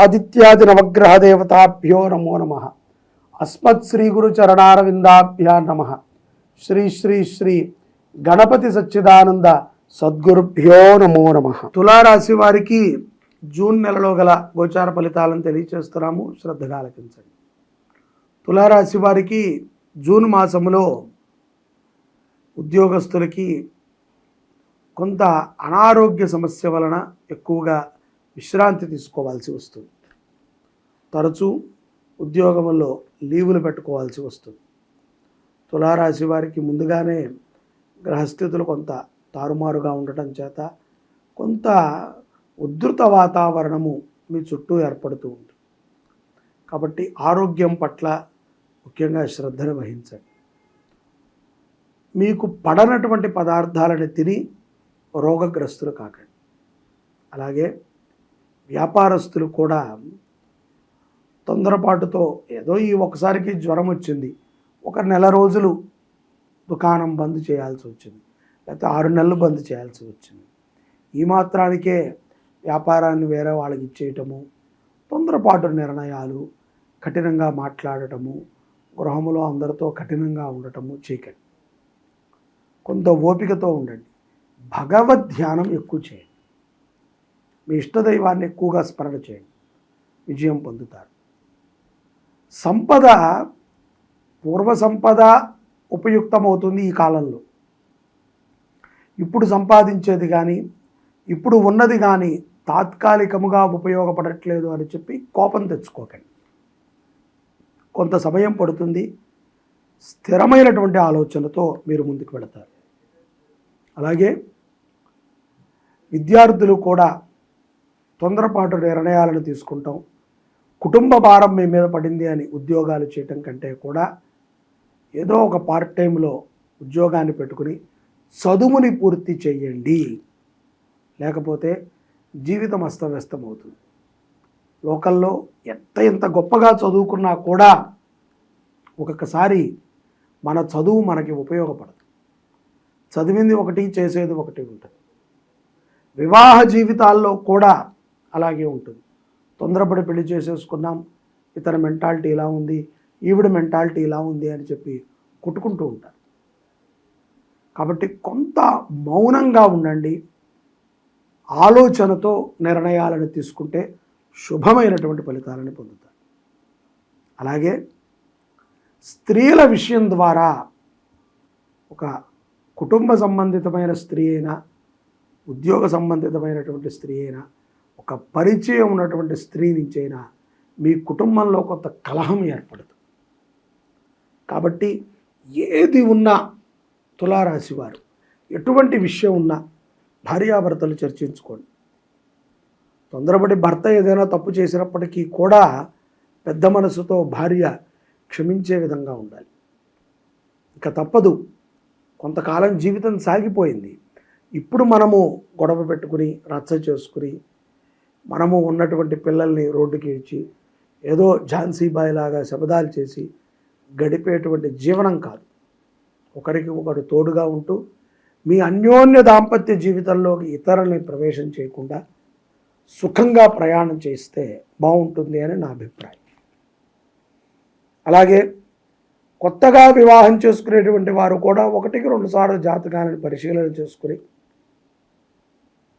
ఆదిత్యాది నవగ్రహ దేవతాభ్యో నమో నమ. అస్మత్ శ్రీ గురు చరణారవిందాభ్యా నమ. శ్రీ శ్రీ శ్రీ గణపతి సచ్చిదానంద సద్గురుభ్యో నమో నమ. తులారాశి వారికి జూన్ నెలలో గల గోచార ఫలితాలను తెలియచేస్తున్నాము. శ్రద్ధగా ఆలకించండి. తులారాశి వారికి జూన్ మాసములో ఉద్యోగస్తులకి కొంత అనారోగ్య సమస్య వలన ఎక్కువగా విశ్రాంతి తీసుకోవాల్సి వస్తుంది. తరచూ ఉద్యోగంలో లీవులు పెట్టుకోవాల్సి వస్తుంది. తులారాశి వారికి ముందుగానే గ్రహస్థితులు కొంత తారుమారుగా ఉండటం చేత కొంత ఉద్ధృత వాతావరణము మీ చుట్టూ ఏర్పడుతూ ఉంటుంది. కాబట్టి ఆరోగ్యం పట్ల ముఖ్యంగా శ్రద్ధను వహించండి. మీకు పడనటువంటి పదార్థాలను తిని రోగగ్రస్తులు కాకండి. అలాగే వ్యాపారస్తులు కూడా తొందరపాటుతో ఏదో ఈ ఒకసారికి జ్వరం వచ్చింది. ఒక నెల రోజులు దుకాణం బంద్ చేయాల్సి వచ్చింది. లేకపోతే ఆరు నెలలు బంద్ చేయాల్సి వచ్చింది. ఈ మాత్రానికే వ్యాపారాన్ని వేరే వాళ్ళకి ఇచ్చేయటము తొందరపాటు నిర్ణయాలు కఠినంగా మాట్లాడటము గృహములో అందరితో కఠినంగా ఉండటము చీకటి. కొంత ఓపికతో ఉండండి. భగవద్ ధ్యానం ఎక్కువ చేయండి. మీ ఇష్టదైవాన్ని ఎక్కువగా స్మరణ చేయండి. విజయం పొందుతారు. సంపద పూర్వ సంపద ఉపయుక్తమవుతుంది ఈ కాలంలో. ఇప్పుడు సంపాదించేది కానీ ఇప్పుడు ఉన్నది కానీ తాత్కాలికముగా ఉపయోగపడట్లేదు అని చెప్పి కోపం తెచ్చుకోకండి. కొంత సమయం పడుతుంది. స్థిరమైనటువంటి ఆలోచనతో మీరు ముందుకు వెళతారు. అలాగే విద్యార్థులు కూడా తొందరపాటు నిర్ణయాలను తీసుకుంటాం. కుటుంబ భారం మీ మీద పడింది అని ఉద్యోగాలు చేయటం కంటే కూడా ఏదో ఒక పార్ట్ టైంలో ఉద్యోగాన్ని పెట్టుకుని చదువుని పూర్తి చేయండి. లేకపోతే జీవితం అస్తవ్యస్తం అవుతుంది లోకల్లో ఎంత ఎంత గొప్పగా చదువుకున్నా కూడా ఒక్కొక్కసారి మన చదువు మనకి ఉపయోగపడదు. చదివింది ఒకటి చేసేది ఒకటి ఉంటుంది. వివాహ జీవితాల్లో కూడా అలాగే ఉంటుంది. తొందరపడి పెళ్ళి చేసేసుకున్నాం ఇతర మెంటాలిటీ ఇలా ఉంది. ఈవిడ మెంటాలిటీ ఇలా ఉంది అని చెప్పి కొట్టుకుంటూ ఉంటారు. కాబట్టి కొంత మౌనంగా ఉండండి. ఆలోచనతో నిర్ణయాలను తీసుకుంటే శుభమైనటువంటి ఫలితాలను పొందుతారు. అలాగే స్త్రీల విషయం ద్వారా ఒక కుటుంబ సంబంధితమైన స్త్రీ అయినా ఉద్యోగ సంబంధితమైనటువంటి స్త్రీ అయినా ఒక పరిచయం ఉన్నటువంటి స్త్రీ నుంచి అయినా మీ కుటుంబంలో కొంత కలహం ఏర్పడదు. కాబట్టి ఏది ఉన్నా తులారాశి వారు ఎటువంటి విషయం ఉన్నా భార్యాభర్తలు చర్చించుకోండి. తొందరపడి భర్త ఏదైనా తప్పు చేసినప్పటికీ కూడా పెద్ద మనసుతో భార్య క్షమించే విధంగా ఉండాలి. ఇక తప్పదు. కొంతకాలం జీవితం సాగిపోయింది. ఇప్పుడు మనము గొడవ పెట్టుకుని రచ్చ చేసుకుని మనము ఉన్నటువంటి పిల్లల్ని రోడ్డుకి ఇచ్చి ఏదో ఝాన్సీబాయ్ లాగా శబదాలు చేసి గడిపేటువంటి జీవనం కాదు. ఒకరికి ఒకరు తోడుగా ఉంటూ మీ అన్యోన్య దాంపత్య జీవితంలోకి ఇతరుల్ని ప్రవేశం చేయకుండా సుఖంగా ప్రయాణం చేస్తే బాగుంటుంది అని నా అభిప్రాయం. అలాగే కొత్తగా వివాహం చేసుకునేటువంటి వారు కూడా ఒకటికి రెండుసార్లు జాతకాలను పరిశీలన చేసుకుని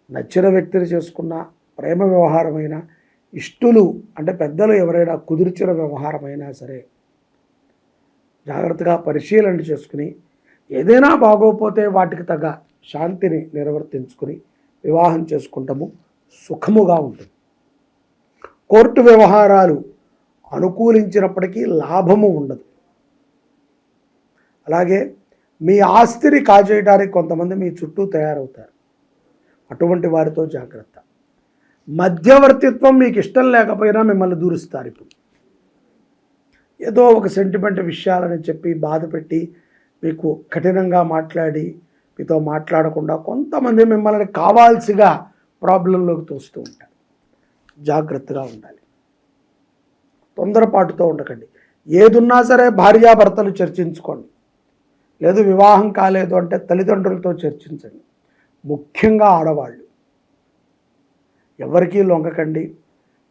నచ్చిన వ్యక్తిని చేసుకున్న ప్రేమ వ్యవహారమైన ఇష్టులు అంటే పెద్దలు ఎవరైనా కుదిర్చిన వ్యవహారమైనా సరే జాగ్రత్తగా పరిశీలన చేసుకుని ఏదైనా బాగోపోతే వాటికి తగ్గ శాంతిని నిర్వర్తించుకుని వివాహం చేసుకుంటాము సుఖముగా ఉంటుంది. కోర్టు వ్యవహారాలు అనుకూలించినప్పటికీ లాభము ఉండదు. అలాగే మీ ఆస్తిని కాజేయడానికి కొంతమంది మీ చుట్టూ తయారవుతారు. అటువంటి వారితో జాగ్రత్త. మధ్యవర్తిత్వం మీకు ఇష్టం లేకపోయినా మిమ్మల్ని దూరుస్తారు ఇప్పుడు. ఏదో ఒక సెంటిమెంట్ విషయాలని చెప్పి బాధ పెట్టి మీకు కఠినంగా మాట్లాడి మీతో మాట్లాడకుండా కొంతమంది మిమ్మల్ని కావాల్సిగా ప్రాబ్లంలోకి తోస్తూ ఉంటారు. జాగ్రత్తగా ఉండాలి. తొందరపాటుతో ఉండకండి. ఏదున్నా సరే భార్యాభర్తలు చర్చించుకోండి. లేదు వివాహం కాలేదు అంటే తల్లిదండ్రులతో చర్చించండి. ముఖ్యంగా ఆడవాళ్ళు. ఎవరికీ లొంగకండి.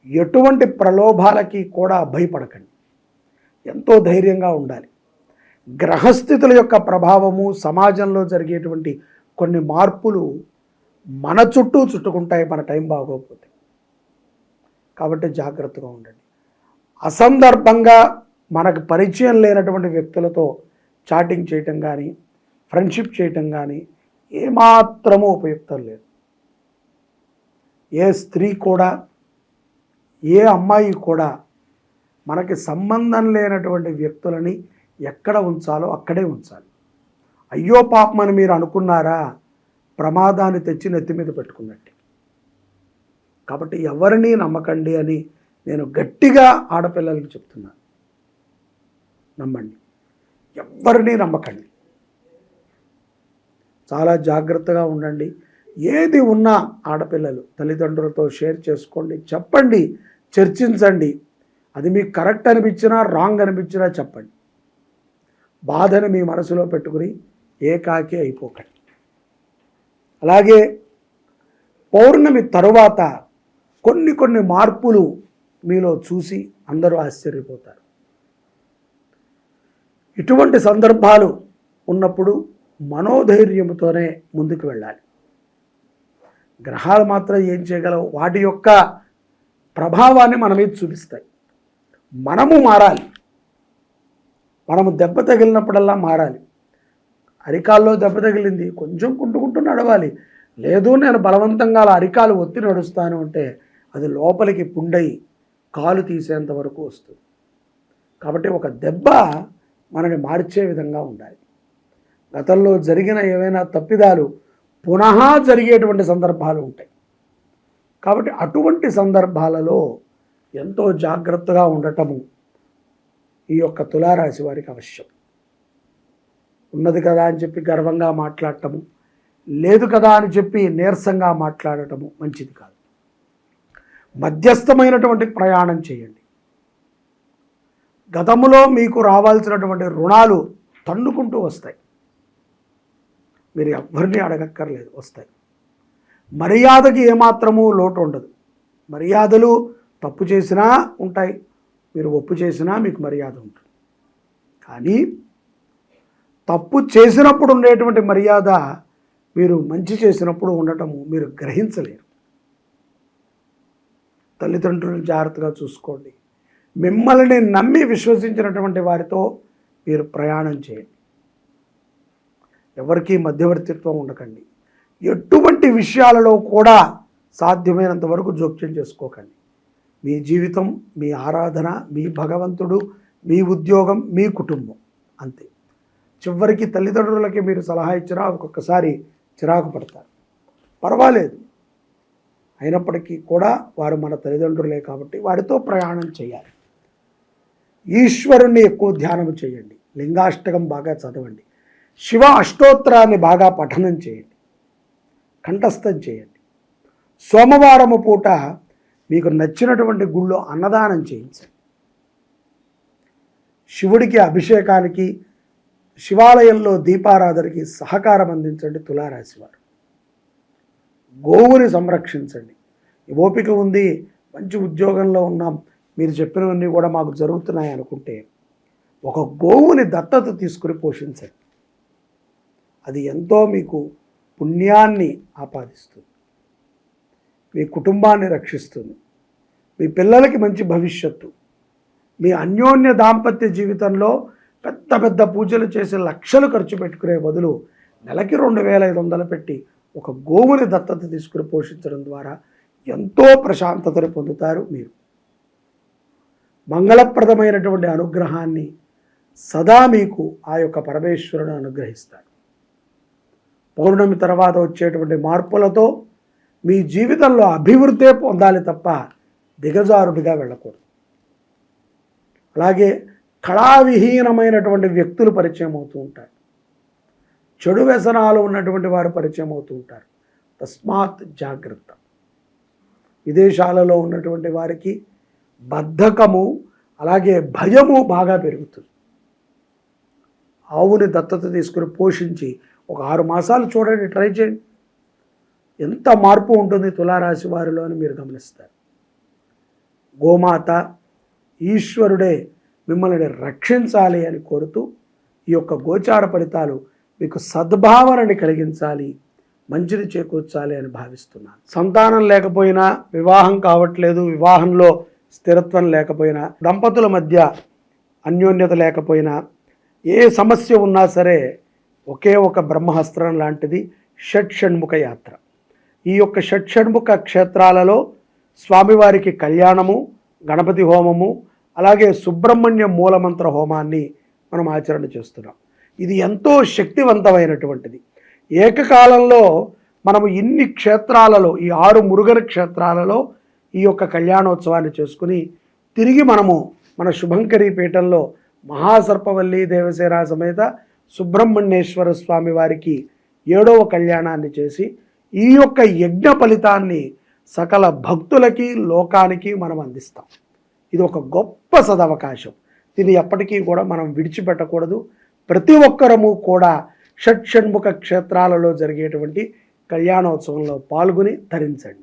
ఎటువంటి ప్రలోభాలకి కూడా భయపడకండి. ఎంతో ధైర్యంగా ఉండాలి. గ్రహస్థితుల యొక్క ప్రభావము సమాజంలో జరిగేటువంటి కొన్ని మార్పులు మన చుట్టూ చుట్టుకుంటాయి మన టైం బాగోకపోతే. కాబట్టి జాగ్రత్తగా ఉండండి. అసందర్భంగా మనకు పరిచయం లేనటువంటి వ్యక్తులతో చాటింగ్ చేయటం కానీ ఫ్రెండ్షిప్ చేయటం కానీ ఏమాత్రమూ ఉపయుక్తం లేదు. ఏ స్త్రీ కూడా ఏ అమ్మాయి కూడా మనకి సంబంధం లేనటువంటి వ్యక్తులని ఎక్కడ ఉంచాలో అక్కడే ఉంచాలి. అయ్యో పాపమని మీరు అనుకున్నారా? ప్రమాదాన్ని తెచ్చి నెత్తి మీద పెట్టుకున్నట్టు. కాబట్టి ఎవరిని నమ్మకండి అని నేను గట్టిగా ఆడపిల్లలకి చెప్తున్నాను. నమ్మండి. ఎవరిని నమ్మకండి. చాలా జాగ్రత్తగా ఉండండి. ఏది ఉన్నా ఆడపిల్లలు తల్లిదండ్రులతో షేర్ చేసుకోండి చెప్పండి చర్చించండి. అది మీకు కరెక్ట్ అనిపించినా రాంగ్ అనిపించినా చెప్పండి. బాధను మీ మనసులో పెట్టుకుని ఏకాకి అయిపోకండి. అలాగే పౌర్ణమి తరువాత కొన్ని కొన్ని మార్పులు మీలో చూసి అందరూ ఆశ్చర్యపోతారు. ఇటువంటి సందర్భాలు ఉన్నప్పుడు మనోధైర్యంతోనే ముందుకు వెళ్ళాలి. గ్రహాలు మాత్రం ఏం చేయగలవు? వాటి యొక్క ప్రభావాన్ని మన మీద చూపిస్తాయి. మనము మారాలి. మనము దెబ్బ తగిలినప్పుడల్లా మారాలి. అరికాల్లో దెబ్బ తగిలింది. కొంచెం కుంటుకుంటూ నడవాలి. లేదు నేను బలవంతంగా అలా అరికాలు ఒత్తి నడుస్తాను అంటే అది లోపలికి పుండై కాలు తీసేంత వరకు వస్తుంది. కాబట్టి ఒక దెబ్బ మనని మార్చే విధంగా ఉండాలి. గతంలో జరిగిన ఏవైనా తప్పిదాలు పునః జరిగేటువంటి సందర్భాలు ఉంటాయి. కాబట్టి అటువంటి సందర్భాలలో ఎంతో జాగ్రత్తగా ఉండటము ఈ యొక్క తులారాశి వారికి అవశ్యం. ఉన్నది కదా అని చెప్పి గర్వంగా మాట్లాడటము లేదు కదా అని చెప్పి నీరసంగా మాట్లాడటము మంచిది కాదు. మధ్యస్థమైనటువంటి ప్రయాణం చేయండి. గతములో మీకు రావాల్సినటువంటి రుణాలు తన్నుకుంటూ వస్తాయి. మీరు ఎవరిని అడగక్కర్లేదు వస్తాయి. మర్యాదకి ఏమాత్రము లోటు ఉండదు. మర్యాదలు తప్పు చేసినా ఉంటాయి మీరు ఒప్పు చేసినా మీకు మర్యాద ఉంటుంది. కానీ తప్పు చేసినప్పుడు ఉండేటువంటి మర్యాద మీరు మంచి చేసినప్పుడు ఉండటము మీరు గ్రహించలేరు. తల్లిదండ్రులను జాగ్రత్తగా చూసుకోండి. మిమ్మల్ని నమ్మి విశ్వసించినటువంటి వారితో మీరు ప్రయాణం చేయండి. ఎవరికీ మధ్యవర్తిత్వం ఉండకండి. ఎటువంటి విషయాలలో కూడా సాధ్యమైనంత వరకు జోక్యం చేసుకోకండి. మీ జీవితం మీ ఆరాధన మీ భగవంతుడు మీ ఉద్యోగం మీ కుటుంబం అంతే. చివరికి తల్లిదండ్రులకి మీరు సలహా ఇచ్చినా ఒక్కొక్కసారి చిరాకు పడతారు. పర్వాలేదు. అయినప్పటికీ కూడా వారు మన తల్లిదండ్రులే కాబట్టి వారితో ప్రయాణం చేయాలి. ఈశ్వరుణ్ణి ఎక్కువ ధ్యానం చేయండి. లింగాష్టకం బాగా చదవండి. శివ అష్టోత్తరాన్ని బాగా పఠనం చేయండి. కంఠస్థం చేయండి. సోమవారము పూట మీకు నచ్చినటువంటి గుళ్ళో అన్నదానం చేయించండి. శివుడికి అభిషేకానికి శివాలయంలో దీపారాధనకి సహకారం అందించండి తులారాశివారు గోవుని సంరక్షించండి. ఓపిక ఉంది మంచి ఉద్యోగంలో ఉన్నాం మీరు చెప్పినవన్నీ కూడా మాకు జరుగుతున్నాయి అనుకుంటే ఒక గోవుని దత్తత తీసుకుని పోషించండి. అది ఎంతో మీకు పుణ్యాన్ని ఆపాదిస్తుంది. మీ కుటుంబాన్ని రక్షిస్తుంది. మీ పిల్లలకి మంచి భవిష్యత్తు. మీ అన్యోన్య దాంపత్య జీవితంలో పెద్ద పెద్ద పూజలు చేసి లక్షలు ఖర్చు పెట్టుకునే బదులు నెలకి రెండు వేల ఐదు వందలు పెట్టి ఒక గోవుని దత్తత తీసుకుని పోషించడం ద్వారా ఎంతో ప్రశాంతతను పొందుతారు మీరు. మంగళప్రదమైనటువంటి అనుగ్రహాన్ని సదా మీకు ఆ యొక్క పరమేశ్వరుడు అనుగ్రహిస్తాడు. పౌర్ణమి తర్వాత వచ్చేటువంటి మార్పులతో మీ జీవితంలో అభివృద్ధే పొందాలి తప్ప దిగజారుడిగా వెళ్ళకూడదు. అలాగే కళావిహీనమైనటువంటి వ్యక్తులు పరిచయం అవుతూ ఉంటారు. చెడు వ్యసనాలు ఉన్నటువంటి వారు పరిచయం అవుతూ ఉంటారు. తస్మాత్ జాగ్రత్త. విదేశాలలో ఉన్నటువంటి వారికి బద్ధకము అలాగే భయము బాగా పెరుగుతుంది. ఆవుని దత్తత తీసుకుని పోషించి ఒక ఆరు మాసాలు చూడండి ట్రై చేయండి. ఎంత మార్పు ఉంటుంది తులారాశి వారిలో అని మీరు గమనిస్తారు. గోమాత ఈశ్వరుడే మిమ్మల్ని రక్షించాలి అని కోరుతూ ఈ యొక్క గోచార ఫలితాలు మీకు సద్భావనని కలిగించాలి మంచిని చేకూర్చాలి అని భావిస్తున్నాను. సంతానం లేకపోయినా వివాహం కావట్లేదు వివాహంలో స్థిరత్వం లేకపోయినా దంపతుల మధ్య అన్యోన్యత లేకపోయినా ఏ సమస్య ఉన్నా సరే ఒకే ఒక బ్రహ్మహస్త్రం లాంటిది షట్ షణ్ముఖ యాత్ర. ఈ యొక్క షట్ షణ్ముఖ క్షేత్రాలలో స్వామివారికి కళ్యాణము గణపతి హోమము అలాగే సుబ్రహ్మణ్య మూలమంత్ర హోమాన్ని మనం ఆచరణ చేస్తున్నాం. ఇది ఎంతో శక్తివంతమైనటువంటిది. ఏకకాలంలో మనము ఇన్ని క్షేత్రాలలో ఈ ఆరు మురుగన క్షేత్రాలలో ఈ యొక్క కళ్యాణోత్సవాన్ని చేసుకుని తిరిగి మనము మన శుభంకరి పీఠంలో మహాసర్పవల్లి దేవసేన సమేత సుబ్రహ్మణ్యేశ్వర స్వామి వారికి ఏడవ కళ్యాణాన్ని చేసి ఈ యొక్క యజ్ఞ ఫలితాన్ని సకల భక్తులకి లోకానికి మనం అందిస్తాం. ఇది ఒక గొప్ప సదవకాశం. దీన్ని ఎప్పటికీ కూడా మనం విడిచిపెట్టకూడదు. ప్రతి ఒక్కరము కూడా షట్ షణ్ముఖ క్షేత్రాలలో జరిగేటువంటి కళ్యాణోత్సవంలో పాల్గొని ధరించండి.